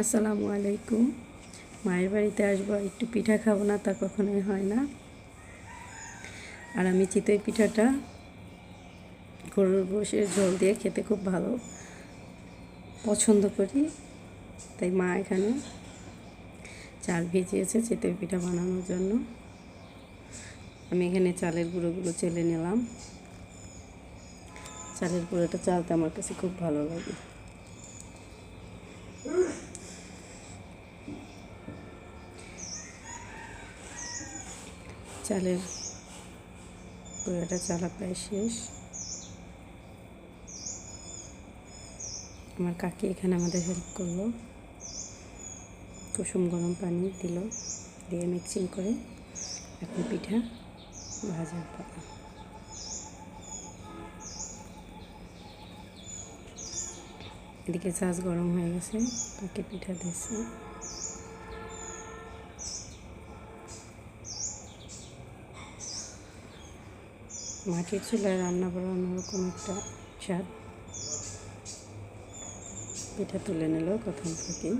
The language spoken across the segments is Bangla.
আসসালামু আলাইকুম। মায়ের বাড়িতে আসব, একটু পিঠা খাব না তা কখনোই হয় না। আর আমি চিতই পিঠাটা গরুর বসে জল দিয়ে খেতে খুব ভালো পছন্দ করি। তাই মা এখানে চাল ভিজিয়েছে চিতই পিঠা বানানোর জন্য। আমি এখানে চালের গুঁড়োগুলো চেলে নিলাম। চালের গুঁড়োটা চালতে আমার কাছে খুব ভালো লাগে। চালের গুঁড়োটা চালা প্রায় শেষ। আমার কাকি এখানে আমাদের হেল্প করল। কুসুম গরম পানি দিল, দিয়ে মিক্সিং করে এখন পিঠা ভাজার পাতা। এদিকে চাষ গরম হয়ে গেছে, কাকে পিঠা দিয়েছে। মাটির চুলায় রান্না করা অন্যরকম একটা স্বাদ। পিঠা তুলে নিল প্রথম থেকেই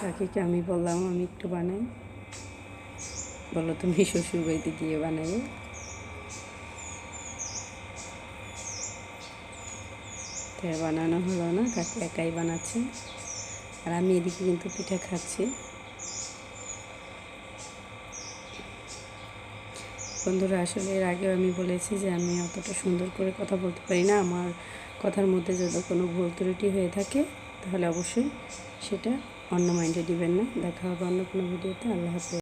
কাকিকে আমি বললাম, আমি একটু বানাই। বলো তুমি শ্বশুর বাড়িতে গিয়ে বানাবে। তাই বানানো হলো না, কাকি একাই বানাচ্ছে। আর আমি এদিকে কিন্তু পিঠা খাচ্ছি। বন্ধুরা, আসলে এর আগেও আমি বলেছি যে আমি অতটা সুন্দর করে কথা বলতে পারি না। আমার কথার মধ্যে যদি কোনো ভুল ত্রুটি হয়ে থাকে, তাহলে অবশ্যই সেটা অন্য মাইন্ডে দিবেন না। দেখা হবে অন্য কোনো ভিডিওতে। আল্লাহ হাফেজ।